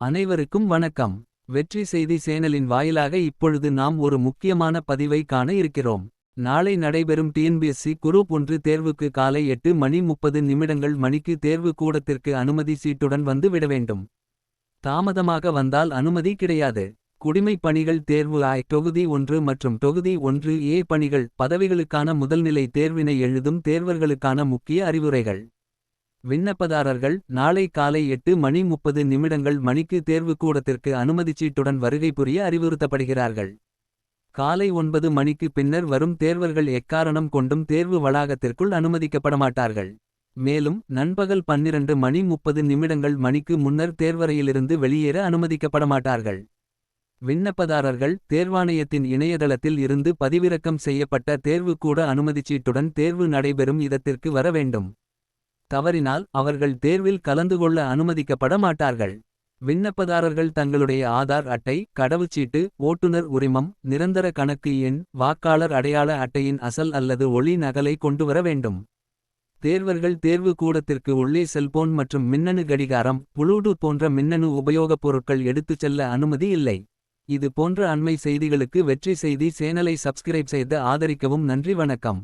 அனைவருக்கும் வணக்கம். வெற்றி செய்தி சேனலின் வாயிலாக இப்பொழுது நாம் ஒரு முக்கியமான பதிவை காண இருக்கிறோம். நாளை நடைபெறும் டிஎன்பிஎஸ்சி குரூப் ஒன்று தேர்வுக்கு காலை எட்டு மணி முப்பது நிமிடங்கள் மணிக்கு தேர்வு கூடத்திற்கு அனுமதி சீட்டுடன் வந்து விட வேண்டும். தாமதமாக வந்தால் அனுமதி கிடையாது. குடிமைப் பணிகள் தேர்வு ஆய் தொகுதி ஒன்று மற்றும் தொகுதி ஒன்று ஏ பணிகள் பதவிகளுக்கான முதல்நிலை தேர்வினை எழுதும் தேர்வர்களுக்கான முக்கிய அறிவுரைகள். விண்ணப்பதாரர்கள் நாளை காலை எட்டு மணி முப்பது நிமிடங்கள் மணிக்கு தேர்வுக்கூடத்திற்கு அனுமதிச்சீட்டுடன் வருகை புரிய அறிவுறுத்தப்படுகிறார்கள். காலை ஒன்பது மணிக்கு பின்னர் வரும் தேர்வர்கள் எக்காரணம் கொண்டும் தேர்வு வளாகத்திற்குள் அனுமதிக்கப்பட மாட்டார்கள் மேலும் நண்பகல் பன்னிரண்டு மணி முப்பது நிமிடங்கள் மணிக்கு முன்னர் தேர்வறையிலிருந்து வெளியேற அனுமதிக்கப்படமாட்டார்கள். விண்ணப்பதாரர்கள் தேர்வாணையத்தின் இணையதளத்தில் இருந்து பதிவிறக்கம் செய்யப்பட்ட தேர்வுக்கூட அனுமதிச்சீட்டுடன் தேர்வு நடைபெறும் இடத்திற்கு வர வேண்டும். தவறினால் அவர்கள் தேர்வில் கலந்து கொள்ள அனுமதிக்கப்பட மாட்டார்கள். விண்ணப்பதாரர்கள் தங்களுடைய ஆதார் அட்டை கடவுச்சீட்டு ஓட்டுநர் உரிமம் நிரந்தர கணக்கு எண் வாக்காளர் அடையாள அட்டையின் அசல் அல்லது ஒளி நகலை கொண்டுவர வேண்டும். தேர்வர்கள் தேர்வு கூடத்திற்கு உள்ளே செல்போன் மற்றும் மின்னணு கடிகாரம் புளூடூத் போன்ற மின்னணு உபயோகப் பொருட்கள் எடுத்துச் செல்ல அனுமதி இல்லை. இது போன்ற அண்மை செய்திகளுக்கு வெற்றி செய்தி சேனலை சப்ஸ்கிரைப் செய்து ஆதரிக்கவும் நன்றி வணக்கம்.